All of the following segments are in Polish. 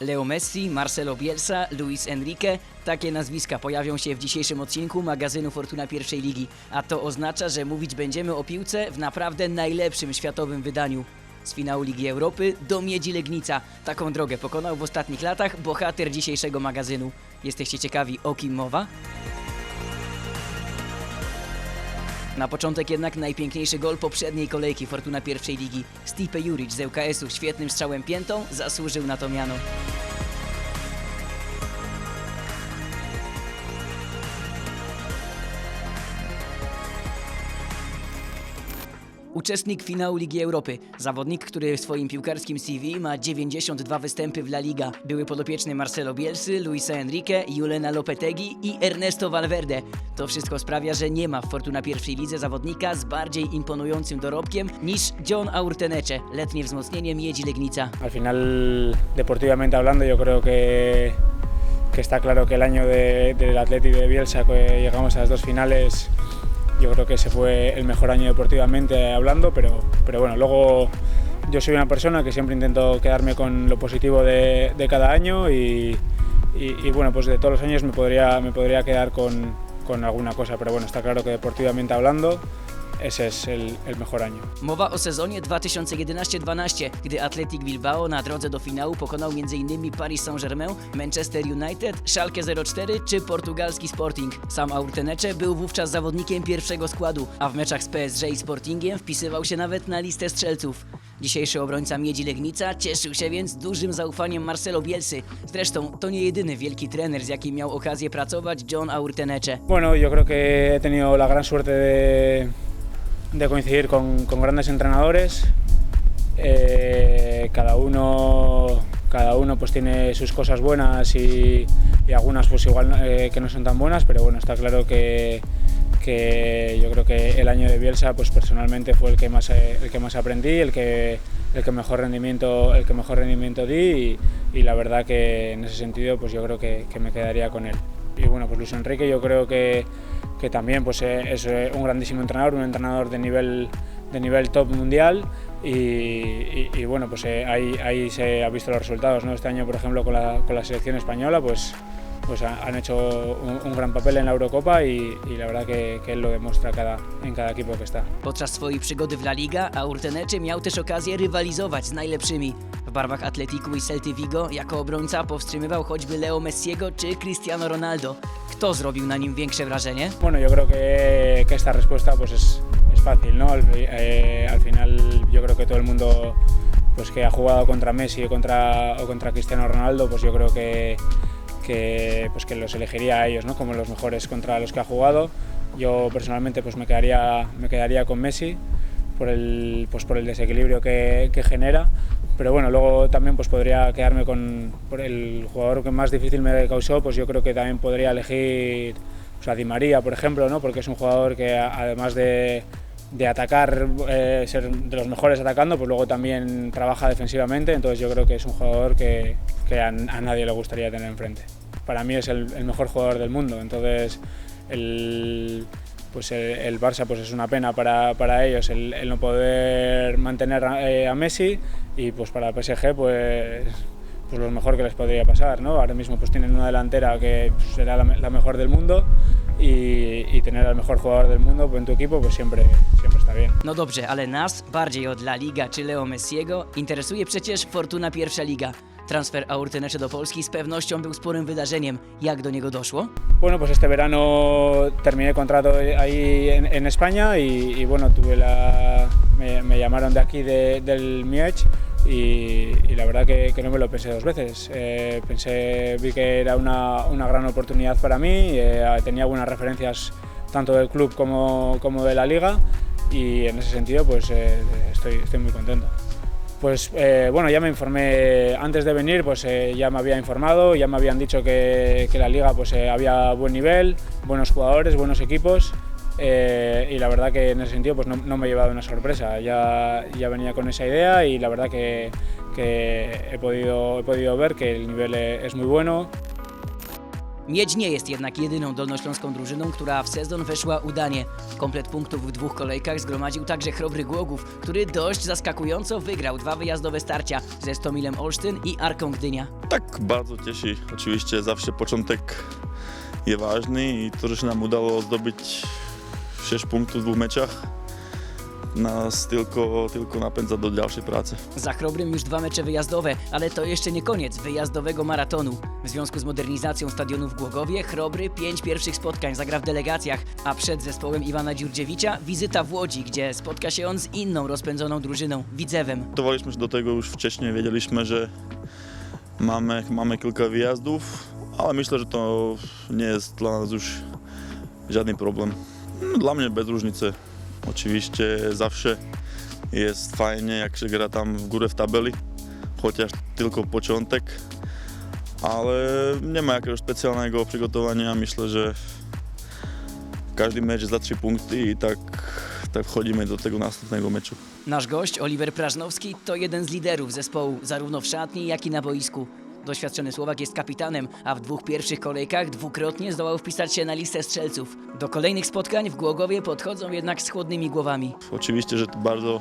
Leo Messi, Marcelo Bielsa, Luis Enrique takie nazwiska pojawią się w dzisiejszym odcinku magazynu Fortuna pierwszej ligi, a to oznacza, że mówić będziemy o piłce w naprawdę najlepszym światowym wydaniu. Z finału Ligi Europy do Miedzi Legnica. Taką drogę pokonał w ostatnich latach bohater dzisiejszego magazynu. Jesteście ciekawi o kim mowa? Na początek jednak najpiękniejszy gol poprzedniej kolejki Fortuna pierwszej ligi. Stipe Juric z ŁKS-u świetnym strzałem piętą zasłużył na to miano. Uczestnik finału Ligi Europy. Zawodnik, który w swoim piłkarskim CV ma 92 występy w La Liga. Były podopieczny Marcelo Bielsy, Luisa Enrique, Juliana Lopetegi i Ernesto Valverde. To wszystko sprawia, że nie ma w Fortuna pierwszej lidze zawodnika z bardziej imponującym dorobkiem niż John Aurtenecze, letnie wzmocnienie Miedzi Legnica. Al final, deportivamente hablando, yo creo que, que está claro que el año de- del Athletic de Bielsa, que llegamos a las dos finales, yo creo que ese fue el mejor año deportivamente hablando, pero, pero bueno, luego yo soy una persona que siempre intento quedarme con lo positivo de, cada año y, y- y, bueno, pues de todos los años me podría, me podría quedar con, con alguna cosa, pero bueno, está claro que deportivamente hablando, ese es el- el mejor año. Mowa o sezonie 2011-12, gdy Athletic Bilbao na drodze do finału pokonał m.in. Paris Saint-Germain, Manchester United, Schalke 04 czy portugalski Sporting. Sam Aurtenecze był wówczas zawodnikiem pierwszego składu, a w meczach z PSG i Sportingiem wpisywał się nawet na listę strzelców. Dzisiejszy obrońca Miedzi Legnica cieszył się więc dużym zaufaniem Marcelo Bielsy. Zresztą to nie jedyny wielki trener, z jakim miał okazję pracować John Aurtenecze. Bueno, yo creo que he tenido la gran suerte de, de coincidir con, con grandes entrenadores. Eh, cada uno, cada uno pues tiene sus cosas buenas y, algunas pues igual eh, que no son tan buenas, pero bueno, está claro que, que yo creo que el año de Bielsa pues personalmente fue el que más, eh, el que más aprendí, el que, el que mejor rendimiento, el que mejor rendimiento di y, y la verdad que en ese sentido pues yo creo que, que me quedaría con él. Y bueno, pues Luis Enrique yo creo que, que también pues, eh, es eh, un grandísimo entrenador, un entrenador de nivel, de nivel top mundial y, y- y bueno, pues eh, ahí, ahí se han visto los resultados. ¿no? Este año, por ejemplo, con la, con la selección española, pues, pues ha- han hecho un, gran papel en la Eurocopa y, y la verdad que, que él lo demuestra cada, en cada equipo que está. Podczas swojej przygody w La Liga Aurtenecze miał też okazję rywalizować z najlepszymi. W barwach Atletiku i Celty Vigo jako obrońca powstrzymywał choćby Leo Messiego czy Cristiano Ronaldo. Kto zrobił na nim większe wrażenie? Bueno, yo creo que, que esta respuesta pues es, es fácil, ¿no? Al, eh, al final yo creo que todo el mundo pues que ha jugado contra Messi o contra, o contra Cristiano Ronaldo, pues yo creo que, que, pues que los elegiría a ellos, ¿no? Como los mejores contra los que ha jugado. Yo personalmente pues me quedaría, me quedaría con Messi por el, pues por el desequilibrio que, que genera. Pero bueno, luego también pues podría quedarme con por el jugador que más difícil me causó, pues yo creo que también podría elegir pues, a Di María, por ejemplo, ¿no? porque es un jugador que además de, de atacar, eh, ser de los mejores atacando, pues luego también trabaja defensivamente, entonces yo creo que es un jugador que, que a, nadie le gustaría tener enfrente. Para mí es el mejor jugador del mundo, entonces el, pues el, el Barça pues es una pena para, para ellos el, el no poder mantener a, eh, a Messi y pues para el PSG pues, pues lo mejor que les podría pasar. ¿no? Ahora mismo pues tienen una delantera que pues, será la, la mejor del mundo y, y tener al mejor jugador del mundo en tu equipo pues siempre, No dobrze, ale nas, bardziej od La Liga czy Leo Messiego, interesuje przecież Fortuna Pierwsza Liga. Transfer Aurtenecze do Polski z pewnością był sporym wydarzeniem. Jak do niego doszło? Bueno, pues este verano terminé contrato ahí en, en España y, y bueno, tuve la, me, me llamaron de aquí de- del Miech y, y la verdad que, que no me lo pensé dos veces. Eh, pensé, vi que era una, una gran oportunidad para mí, eh, tenía buenas referencias tanto del club como, como de la liga y en ese sentido pues eh, estoy, estoy muy contento. Pues eh, bueno, ya me informé antes de venir, pues eh, ya me había informado, ya me habían dicho que, que la liga pues eh, había buen nivel, buenos jugadores, buenos equipos eh, y la verdad que en ese sentido pues no, no me he llevado una sorpresa, ya, ya venía con esa idea y la verdad que, que he, podido, he podido ver que el nivel eh, es muy bueno, Miedź nie jest jednak jedyną dolnośląską drużyną, która w sezon weszła udanie. Komplet punktów w dwóch kolejkach zgromadził także Chrobry Głogów, który dość zaskakująco wygrał dwa wyjazdowe starcia ze Stomilem Olsztyn i Arką Gdynia. Tak, bardzo cieszy. Oczywiście zawsze początek jest ważny i to, że się nam udało zdobyć 6 punktów w dwóch meczach, nas tylko, tylko napędza do dalszej pracy. Za Chrobrym już dwa mecze wyjazdowe, ale to jeszcze nie koniec wyjazdowego maratonu. W związku z modernizacją stadionu w Głogowie Chrobry pięć pierwszych spotkań zagra w delegacjach, a przed zespołem Iwana Dziurdziewicza wizyta w Łodzi, gdzie spotka się on z inną rozpędzoną drużyną, Widzewem. Przygotowaliśmy się do tego już wcześniej, wiedzieliśmy, że mamy, mamy kilka wyjazdów, ale myślę, że to nie jest dla nas już żaden problem. No, Dla mnie bez różnicy. Oczywiście zawsze jest fajnie, jak się gra tam w górę w tabeli, chociaż tylko początek, ale nie ma jakiegoś specjalnego przygotowania. Myślę, że każdy mecz za trzy punkty i tak, tak wchodzimy do tego następnego meczu. Nasz gość, Oliver Prażnowski, to jeden z liderów zespołu, zarówno w szatni, jak i na boisku. Doświadczony Słowak jest kapitanem, a w dwóch pierwszych kolejkach dwukrotnie zdołał wpisać się na listę strzelców. Do kolejnych spotkań w Głogowie podchodzą jednak z chłodnymi głowami. Oczywiście, że to bardzo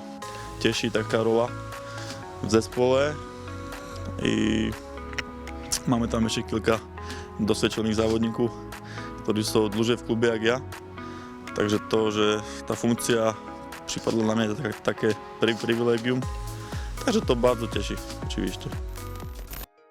cieszy taka rola w zespole i Máme tam ešte kilka dosvedčených závodníkov, ktorí sú dlhšie v klube, jak ja. Takže to, že tá funkcia pripadla na mňa také, také privilegium. Takže to bardzo teší, oczywiście.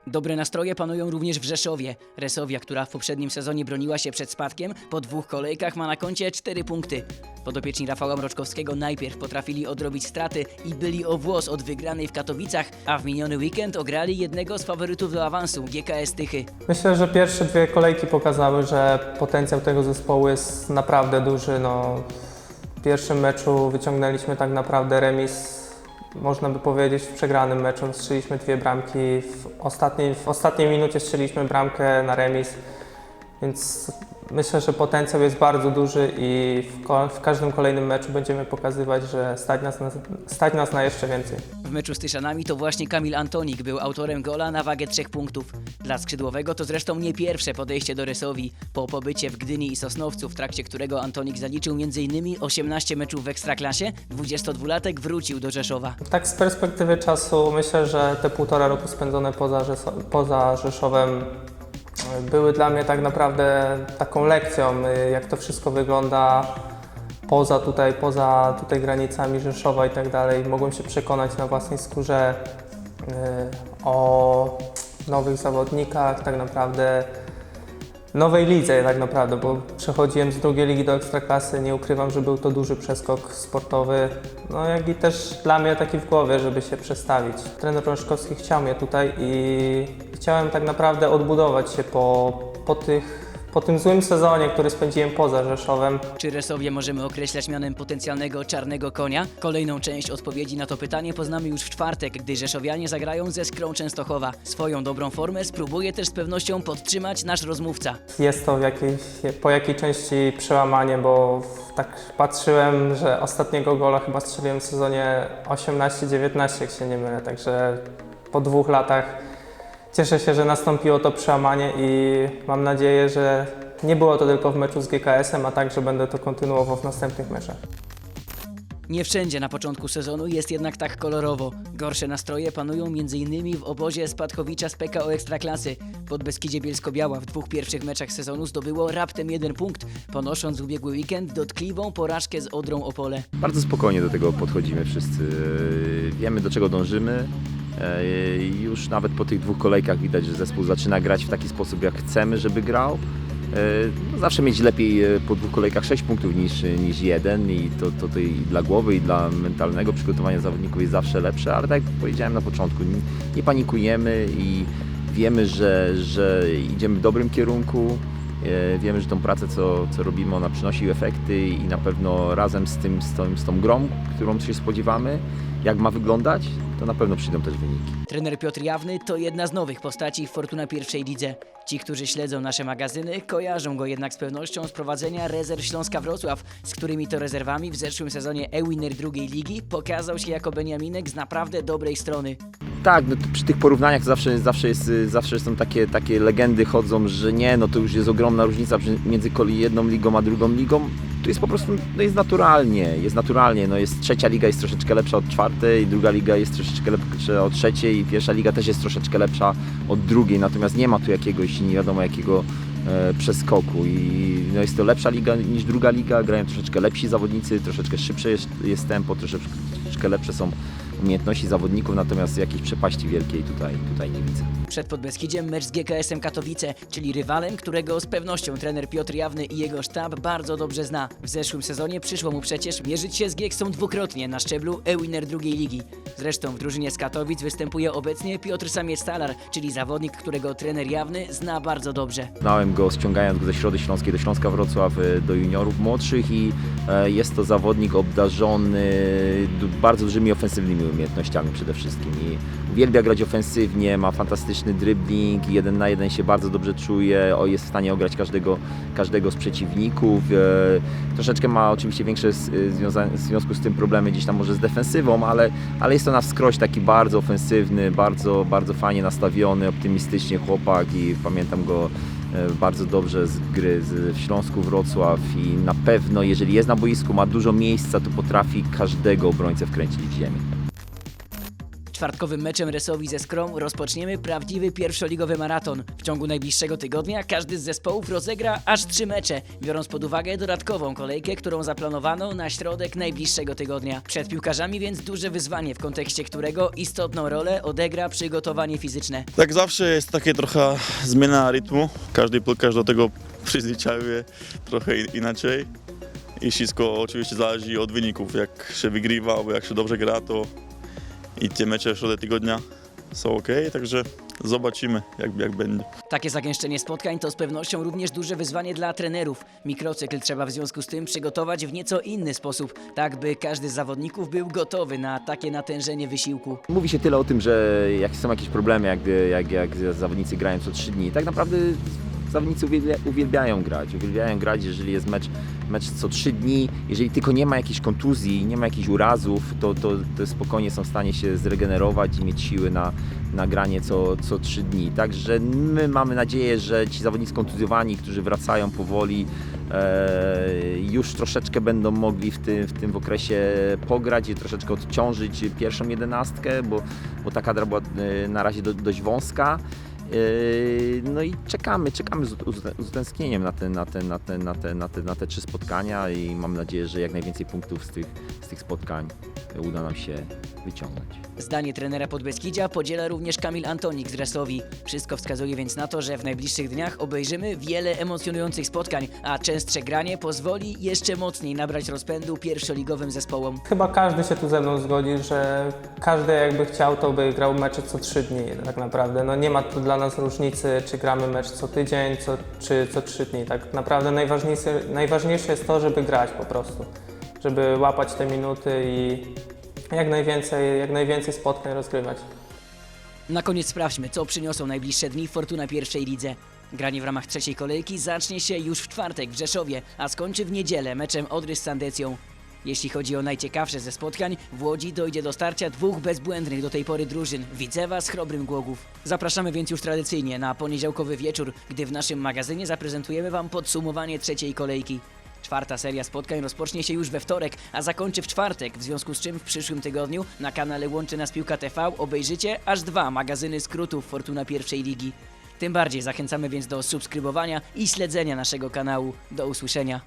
Dobre nastroje panują również w Rzeszowie. Resowia, która w poprzednim sezonie broniła się przed spadkiem, po dwóch kolejkach ma na koncie 4 punkty. Podopieczni Rafała Mroczkowskiego najpierw potrafili odrobić straty i byli o włos od wygranej w Katowicach, a w miniony weekend ograli jednego z faworytów do awansu, GKS Tychy. Myślę, że pierwsze dwie kolejki pokazały, że potencjał tego zespołu jest naprawdę duży. No, w pierwszym meczu wyciągnęliśmy tak naprawdę remis, można by powiedzieć, w przegranym meczu. Strzeliśmy dwie bramki, w ostatniej, w ostatniej minucie strzeliśmy bramkę na remis, więc myślę, że potencjał jest bardzo duży i w, w każdym kolejnym meczu będziemy pokazywać, że stać nas, na, stać nas na jeszcze więcej. W meczu z Tyszanami to właśnie Kamil Antonik był autorem gola na wagę trzech punktów. Dla skrzydłowego to zresztą nie pierwsze podejście do Resowi. Po pobycie w Gdyni i Sosnowcu, w trakcie którego Antonik zaliczył m.in. 18 meczów w Ekstraklasie, 22-latek wrócił do Rzeszowa. Tak z perspektywy czasu myślę, że te półtora roku spędzone poza, poza Rzeszowem były dla mnie tak naprawdę taką lekcją, y, jak to wszystko wygląda poza tutaj, poza tutaj granicami Rzeszowa i tak dalej. Mogłem się przekonać na własnej skórze y, o nowych zawodnikach, tak naprawdę nowej lidze tak naprawdę, bo przechodziłem z drugiej ligi do ekstraklasy, nie ukrywam, że był to duży przeskok sportowy, no jak i też dla mnie taki w głowie, żeby się przestawić. Trener Rączkowski chciał mnie tutaj i chciałem tak naprawdę odbudować się po, po, tych, po tym złym sezonie, który spędziłem poza Rzeszowem. Czy Resowie możemy określać mianem potencjalnego czarnego konia? Kolejną część odpowiedzi na to pytanie poznamy już w czwartek, gdy Rzeszowianie zagrają ze Skrą Częstochowa. Swoją dobrą formę spróbuje też z pewnością podtrzymać nasz rozmówca. Jest to jakiejś, po jakiej części przełamanie, bo tak patrzyłem, że ostatniego gola chyba strzeliłem w sezonie 18-19, jak się nie mylę, także po dwóch latach cieszę się, że nastąpiło to przełamanie i mam nadzieję, że nie było to tylko w meczu z GKS-em, a także będę to kontynuował w następnych meczach. Nie wszędzie na początku sezonu jest jednak tak kolorowo. Gorsze nastroje panują m.in. w obozie Spadkowicza z PKO Ekstraklasy. Pod Beskidzie Bielsko-Biała w dwóch pierwszych meczach sezonu zdobyło raptem jeden punkt, ponosząc ubiegły weekend dotkliwą porażkę z Odrą Opole. Bardzo spokojnie do tego podchodzimy wszyscy. Wiemy do czego dążymy. Yy, Już nawet po tych dwóch kolejkach widać, że zespół zaczyna grać w taki sposób, jak chcemy, żeby grał. Yy, No zawsze mieć lepiej yy, po dwóch kolejkach 6 punktów niż, niż jeden i to, to, to i dla głowy i dla mentalnego przygotowania zawodników jest zawsze lepsze, ale tak jak powiedziałem na początku, nie, nie panikujemy i wiemy, że, że idziemy w dobrym kierunku. E, Wiemy, że tą pracę, co, co robimy, ona przynosi efekty i na pewno razem z, tym, z, tą, z tą grą, którą się spodziewamy, jak ma wyglądać, to na pewno przyjdą też wyniki. Trener Piotr Jawny to jedna z nowych postaci w Fortuna pierwszej lidze. Ci, którzy śledzą nasze magazyny, kojarzą go jednak z pewnością z prowadzenia rezerw Śląska Wrocław, z którymi to rezerwami w zeszłym sezonie e-winner drugiej ligi pokazał się jako Beniaminek z naprawdę dobrej strony. Tak, no przy tych porównaniach zawsze, zawsze, jest, y, zawsze są takie, takie legendy chodzą, że nie, no to już jest ogromna różnica między jedną ligą a drugą ligą. To jest po prostu, no jest naturalnie, jest naturalnie, no jest trzecia liga jest troszeczkę lepsza od czwartej, druga liga jest troszeczkę lepsza od trzeciej, pierwsza liga też jest troszeczkę lepsza od drugiej, natomiast nie ma tu jakiegoś nie wiadomo jakiego e, przeskoku i no jest to lepsza liga niż druga liga, grają troszeczkę lepsi zawodnicy, troszeczkę szybsze jest, jest tempo, troszeczkę lepsze są umiejętności zawodników, natomiast jakiejś przepaści wielkiej tutaj, tutaj nie widzę. Przed Podbeskidziem mecz z GKS-em Katowice, czyli rywalem, którego z pewnością trener Piotr Jawny i jego sztab bardzo dobrze zna. W zeszłym sezonie przyszło mu przecież mierzyć się z Gieksą dwukrotnie na szczeblu e-winner drugiej ligi. Zresztą w drużynie z Katowic występuje obecnie Piotr Samiec-Talar, czyli zawodnik, którego trener Jawny zna bardzo dobrze. Znałem go ściągając go ze Środy Śląskiej do Śląska Wrocław e, do juniorów młodszych i e, jest to zawodnik obdarzony du- bardzo dużymi ofensywnymi umiejętnościami przede wszystkim i uwielbia grać ofensywnie, ma fantastyczny dribbling, jeden na jeden się bardzo dobrze czuje, jest w stanie ograć każdego, każdego z przeciwników. E, troszeczkę ma oczywiście większe e, w związku z tym problemy gdzieś tam może z defensywą, ale, ale jest to na wskroś taki bardzo ofensywny, bardzo, bardzo fajnie nastawiony, optymistycznie chłopak i pamiętam go e, bardzo dobrze z gry w Śląsku Wrocław i na pewno jeżeli jest na boisku, ma dużo miejsca, to potrafi każdego obrońcę wkręcić w ziemię. Czwartkowym meczem Resowi ze Skrą rozpoczniemy prawdziwy pierwszoligowy maraton. W ciągu najbliższego tygodnia każdy z zespołów rozegra aż trzy mecze, biorąc pod uwagę dodatkową kolejkę, którą zaplanowano na środek najbliższego tygodnia. Przed piłkarzami więc duże wyzwanie, w kontekście którego istotną rolę odegra przygotowanie fizyczne. Tak zawsze jest takie trochę zmiana rytmu. Każdy piłkarz do tego przyzwyczajuje trochę inaczej. I wszystko oczywiście zależy od wyników. Jak się wygrywa, albo jak się dobrze gra, to i te mecze w środę tygodnia są ok, także zobaczymy jak, jak będzie. Takie zagęszczenie spotkań to z pewnością również duże wyzwanie dla trenerów. Mikrocykl trzeba w związku z tym przygotować w nieco inny sposób, tak by każdy z zawodników był gotowy na takie natężenie wysiłku. Mówi się tyle o tym, że jak są jakieś problemy, jak, jak, jak zawodnicy grają co trzy dni. Tak naprawdę zawodnicy uwielbia, uwielbiają grać. Uwielbiają grać, jeżeli jest mecz, mecz co trzy dni. Jeżeli tylko nie ma jakichś kontuzji, nie ma jakichś urazów, to, to, to spokojnie są w stanie się zregenerować i mieć siły na, na granie co, co dni. Także my mamy nadzieję, że ci zawodnicy kontuzjowani, którzy wracają powoli, e, już troszeczkę będą mogli w tym, w tym okresie pograć i troszeczkę odciążyć pierwszą jedenastkę, bo, bo ta kadra była e, na razie do, dość wąska. E, No i czekamy, czekamy z utęsknieniem na te, na, te, na, te, na, te, na, te, na te trzy spotkania i mam nadzieję, że jak najwięcej punktów z tych, z tych spotkań uda nam się wyciągnąć. Zdanie trenera Podbeskidzia podziela również Kamil Antonik z Resowi. Wszystko wskazuje więc na to, że w najbliższych dniach obejrzymy wiele emocjonujących spotkań, a częstsze granie pozwoli jeszcze mocniej nabrać rozpędu pierwszoligowym zespołom. Chyba każdy się tu ze mną zgodzi, że każdy jakby chciał, to by grał mecze co trzy dni tak naprawdę. No nie ma tu dla nas różnicy, czy gramy mecz co tydzień, co, czy co trzy dni. Tak naprawdę najważniejsze, najważniejsze jest to, żeby grać po prostu. Żeby łapać te minuty i jak najwięcej, jak najwięcej spotkań rozgrywać. Na koniec sprawdźmy, co przyniosą najbliższe dni Fortuna pierwszej lidze. Granie w ramach trzeciej kolejki zacznie się już w czwartek w Rzeszowie, a skończy w niedzielę meczem Odry z Sandecją. Jeśli chodzi o najciekawsze ze spotkań, w Łodzi dojdzie do starcia dwóch bezbłędnych do tej pory drużyn, Widzewa z Chrobrym Głogów. Zapraszamy więc już tradycyjnie na poniedziałkowy wieczór, gdy w naszym magazynie zaprezentujemy Wam podsumowanie trzeciej kolejki. Czwarta seria spotkań rozpocznie się już we wtorek, a zakończy w czwartek, w związku z czym w przyszłym tygodniu na kanale Łączy Nas Piłka TV obejrzycie aż dwa magazyny skrótów Fortuna pierwszej ligi. Tym bardziej zachęcamy więc do subskrybowania i śledzenia naszego kanału. Do usłyszenia.